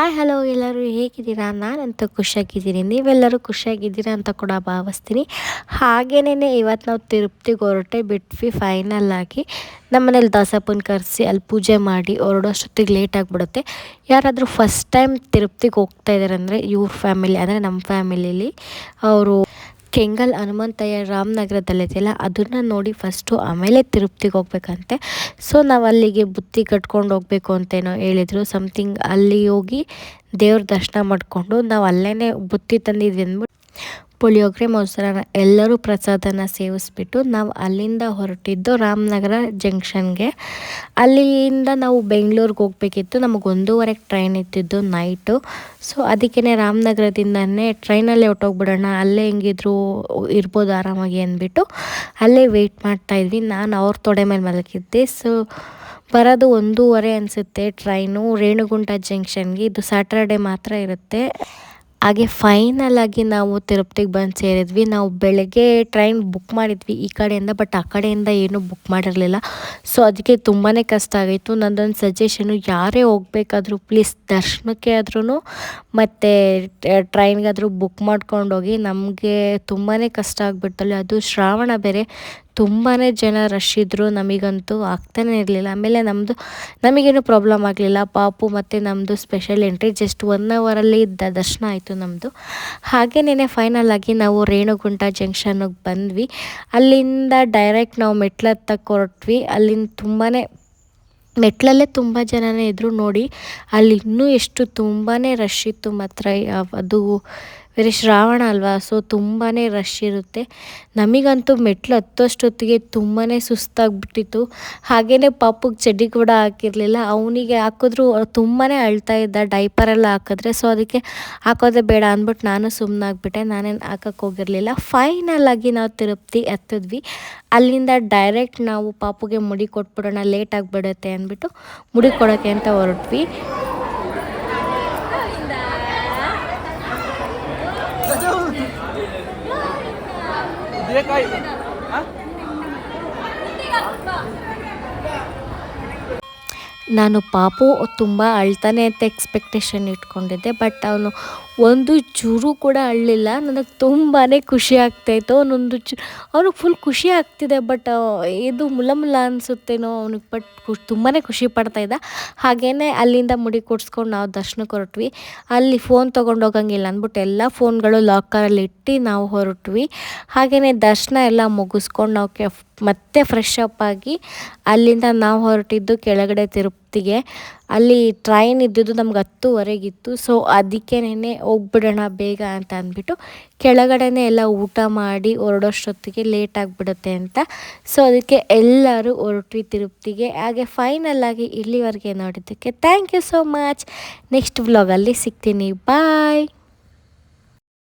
Hi hello ಎಲ್ಲರೂ ಹೇಗಿದ್ದೀರಾ? ನಾನಂತೂ ಖುಷಿಯಾಗಿದ್ದೀನಿ. ನೀವೆಲ್ಲರೂ ಖುಷಿಯಾಗಿದ್ದೀರಾ ಅಂತ ಕೂಡ ಭಾವಿಸ್ತೀನಿ. ಹಾಗೇನೇ ಇವತ್ತು ನಾವು ತಿರುಪ್ತಿಗೆ ಹೊರಟೆ, ಬಿಟ್ವಿ ಫೈನಲ್ ಆಗಿ. ನಮ್ಮ ಮನೇಲಿ ದಾಸಪ್ಪನ ಕರೆಸಿ ಅಲ್ಲಿ ಪೂಜೆ ಮಾಡಿ, ಹೊರಡೋಷ್ಟೊತ್ತಿಗೆ ಲೇಟ್ ಆಗಿಬಿಡುತ್ತೆ. ಯಾರಾದರೂ ಫಸ್ಟ್ ಟೈಮ್ ತಿರುಪ್ತಿಗೆ ಹೋಗ್ತಾ ಇದ್ದಾರೆ ಅಂದರೆ, ಇವ್ರ ಫ್ಯಾಮಿಲಿ ಅಂದರೆ ನಮ್ಮ ಫ್ಯಾಮಿಲಿಲಿ ಅವರು ಕೆಂಗಲ್ ಹನುಮಂತಯ್ಯ ರಾಮನಗರದಲ್ಲಿದೆಯಲ್ಲ, ಅದನ್ನು ನೋಡಿ ಫಸ್ಟು ಆಮೇಲೆ ತಿರುಪ್ತಿಗೆ ಹೋಗ್ಬೇಕಂತೆ. ಸೊ ನಾವು ಅಲ್ಲಿಗೆ ಬುತ್ತಿ ಕಟ್ಕೊಂಡು ಹೋಗ್ಬೇಕು ಅಂತೇನೋ ಹೇಳಿದರು. ಸಮಥಿಂಗ್ ಅಲ್ಲಿ ಹೋಗಿ ದೇವ್ರ ದರ್ಶನ ಮಾಡಿಕೊಂಡು ನಾವು ಅಲ್ಲೇ ಬುತ್ತಿ ತಂದಿದ್ವಿ ಅಂದ್ಬಿಟ್ಟು ಪುಳಿಯೋಗರೆ ಮೊಸರನ್ನ ಎಲ್ಲರೂ ಪ್ರಸಾದನ ಸೇವಿಸ್ಬಿಟ್ಟು ನಾವು ಅಲ್ಲಿಂದ ಹೊರಟಿದ್ದು ರಾಮನಗರ ಜಂಕ್ಷನ್ಗೆ. ಅಲ್ಲಿಂದ ನಾವು ಬೆಂಗಳೂರಿಗೆ ಹೋಗ್ಬೇಕಿತ್ತು. ನಮಗೆ ಒಂದೂವರೆಗೆ ಟ್ರೈನ್ ಇತ್ತಿದ್ದು ನೈಟು. ಸೊ ಅದಕ್ಕೇ ರಾಮನಗರದಿಂದನೇ ಟ್ರೈನಲ್ಲೇ ಹೊಟ್ಟೋಗ್ಬಿಡೋಣ ಅಲ್ಲೇ ಹೆಂಗಿದ್ರು ಇರ್ಬೋದು ಆರಾಮಾಗಿ ಅಂದ್ಬಿಟ್ಟು ಅಲ್ಲೇ ವೆಯ್ಟ್ ಮಾಡ್ತಾಯಿದ್ವಿ ನಾನು ಅವ್ರ ತೊಡೆ ಮೇಲೆ ಮಲಗಿದ್ದೆ. ಸೊ, ಬರೋದು ಒಂದೂವರೆ ಅನಿಸುತ್ತೆ ಟ್ರೈನು. ರೇಣುಗುಂಟ ಜಂಕ್ಷನ್ಗೆ ಇದು ಸ್ಯಾಟರ್ಡೆ ಮಾತ್ರ ಇರುತ್ತೆ. ಹಾಗೆ ಫೈನಲ್ ಆಗಿ ನಾವು ತಿರುಪತಿಗೆ ಬಂದು ಸೇರಿದ್ವಿ. ನಾವು ಬೆಳಗ್ಗೆ ಟ್ರೈನ್ ಬುಕ್ ಮಾಡಿದ್ವಿ ಈ ಕಡೆಯಿಂದ ಬಟ್ ಆ ಕಡೆಯಿಂದ ಏನೂ ಬುಕ್ ಮಾಡಿರಲಿಲ್ಲ. ಸೊ ಅದಕ್ಕೆ ತುಂಬಾ ಕಷ್ಟ ಆಗಿತ್ತು ನಂದೊಂದು ಸಜೆಷನು ಯಾರೇ ಹೋಗ್ಬೇಕಾದ್ರೂ ಪ್ಲೀಸ್ ದರ್ಶನಕ್ಕೆ ಆದ್ರೂ ಮತ್ತು ಟ್ರೈನ್ಗಾದರೂ ಬುಕ್ ಮಾಡ್ಕೊಂಡೋಗಿ ನಮಗೆ ತುಂಬಾ ಕಷ್ಟ ಆಗಿಬಿಡ್ತಲ್ಲ. ಅದು ಶ್ರಾವಣ ಬೇರೆ. ತುಂಬಾ ಜನ ರಶ್ ಇದ್ದರು ನಮಗಂತೂ ಆಗ್ತಾನೆ ಇರಲಿಲ್ಲ. ಆಮೇಲೆ ನಮ್ಮದು ನಮಗೇನು ಪ್ರಾಬ್ಲಮ್ ಆಗಲಿಲ್ಲ. ಪಾಪು ಮತ್ತು ನಮ್ಮದು ಸ್ಪೆಷಲ್ ಎಂಟ್ರಿ ಜಸ್ಟ್ ಒನ್ ಅವರಲ್ಲಿ ಇದ್ದ ದರ್ಶನ ಆಯಿತು ನಮ್ಮದು ಹಾಗೇನೇ ಫೈನಲ್ ಆಗಿ ನಾವು ರೇಣುಗುಂಟ ಜಂಕ್ಷನ್ಗೆ ಬಂದ್ವಿ. ಅಲ್ಲಿಂದ ಡೈರೆಕ್ಟ್ ನಾವು ಮೆಟ್ಲತ್ತಕ್ಕೆ ಹೊರಟ್ವಿ ಅಲ್ಲಿಂದ ತುಂಬಾ ಮೆಟ್ಲಲ್ಲೇ ತುಂಬ ಜನನೇ ಇದ್ದರು ನೋಡಿ. ಅಲ್ಲಿ ಇನ್ನೂ ಎಷ್ಟು ತುಂಬಾ ರಶ್ ಇತ್ತು ಮಾತ್ರ. ಅದು ಬೇರೆ ಶ್ರಾವಣ ಅಲ್ವಾ? ಸೊ ತುಂಬಾ ರಶ್ ಇರುತ್ತೆ. ನಮಗಂತೂ ಮೆಟ್ಲು ಹತ್ತೋಷ್ಟೊತ್ತಿಗೆ ತುಂಬಾ ಸುಸ್ತಾಗ್ಬಿಟ್ಟಿತ್ತು. ಹಾಗೆಯೇ ಪಾಪುಗೆ ಚಡ್ಡಿ ಕೂಡ ಹಾಕಿರಲಿಲ್ಲ. ಅವನಿಗೆ ಹಾಕಿದ್ರು ತುಂಬಾ ಅಳ್ತಾ ಇದ್ದ ಡೈಪರೆಲ್ಲ ಹಾಕಿದ್ರೆ. ಸೊ ಅದಕ್ಕೆ ಹಾಕೋದೇ ಬೇಡ ಅಂದ್ಬಿಟ್ಟು ನಾನು ಸುಮ್ಮನಾಗ್ಬಿಟ್ಟೆ ನಾನೇನು ಹಾಕಕ್ಕೆ ಹೋಗಿರಲಿಲ್ಲ. ಫೈನಲ್ ಆಗಿ ನಾವು ತಿರುಪ್ತಿ ಎತ್ತಿದ್ವಿ. ಅಲ್ಲಿಂದ ಡೈರೆಕ್ಟ್ ನಾವು ಪಾಪುಗೆ ಮುಡಿ ಕೊಟ್ಬಿಡೋಣ ಲೇಟ್ ಆಗಿಬಿಡುತ್ತೆ ಅಂದ್ಬಿಟ್ಟು ಮುಡಿ ಕೊಡೋಕ್ಕೆ ಅಂತ ಹೊರಟ್ವಿ. ನಾನು ಪಾಪು ತುಂಬ ಅಳ್ತಾನೆ ಅಂತ ಎಕ್ಸ್ಪೆಕ್ಟೇಷನ್ ಇಟ್ಕೊಂಡಿದ್ದೆ ಬಟ್ ಅವನು ಒಂದು ಚೂರು ಕೂಡ ಅಳ್ಳಿಲ್ಲ. ನನಗೆ ತುಂಬಾ ಖುಷಿ ಆಗ್ತಾಯಿತ್ತು. ಅವನೊಂದು ಚು, ಅವ್ನಿಗೆ ಫುಲ್ ಖುಷಿ ಆಗ್ತಿದೆ ಬಟ್ ಇದು ಮುಲ ಮುಲ ಅನಿಸುತ್ತೇನೋ ಅವ್ನಿಗೆ ಬಟ್ ಖುಷ್ ತುಂಬಾ ಖುಷಿ ಪಡ್ತಾಯಿದ್ದ ಹಾಗೇ ಅಲ್ಲಿಂದ ಮುಡಿ ಕೊಡ್ಸ್ಕೊಂಡು ನಾವು ದರ್ಶನಕ್ಕೆ ಹೊರಟ್ವಿ. ಅಲ್ಲಿ ಫೋನ್ ತೊಗೊಂಡು ಹೋಗಂಗಿಲ್ಲ ಅಂದ್ಬಿಟ್ಟು ಎಲ್ಲ ಫೋನ್ಗಳು ಲಾಕರಲ್ಲಿ ಇಟ್ಟು ನಾವು ಹೊರಟ್ವಿ. ಹಾಗೆಯೇ ದರ್ಶನ ಎಲ್ಲ ಮುಗಿಸ್ಕೊಂಡು ನಾವು ಕೆ ಮತ್ತೆ ಫ್ರೆಶ್ ಅಪ್ ಆಗಿ ಅಲ್ಲಿಂದ ನಾವು ಹೊರಟಿದ್ದು ಕೆಳಗಡೆ ತಿರುಪ್ತಿಗೆ ಅಲ್ಲಿ ಟ್ರೈನ್ ಇದ್ದಿದ್ದು ನಮ್ಗೆ ಹತ್ತುವರೆಗಿತ್ತು. ಸೊ ಅದಕ್ಕೇನೆ ಹೋಗ್ಬಿಡೋಣ ಬೇಗ ಅಂತ ಅಂದ್ಬಿಟ್ಟು ಕೆಳಗಡೆನೇ ಎಲ್ಲ ಊಟ ಮಾಡಿ ಹೊರಡೋಷ್ಟೊತ್ತಿಗೆ ಲೇಟ್ ಆಗಿಬಿಡುತ್ತೆ ಅಂತ. ಸೊ ಅದಕ್ಕೆ ಎಲ್ಲರೂ ಹೊರಟ್ವಿ ತಿರುಪ್ತಿಗೆ. ಹಾಗೆ ಫೈನಲ್ ಆಗಿ ಇಲ್ಲಿವರೆಗೆ ನೋಡಿದ್ದಕ್ಕೆ thank you so much next ವ್ಲಾಗಲ್ಲಿ ಸಿಗ್ತೀನಿ. ಬಾಯ್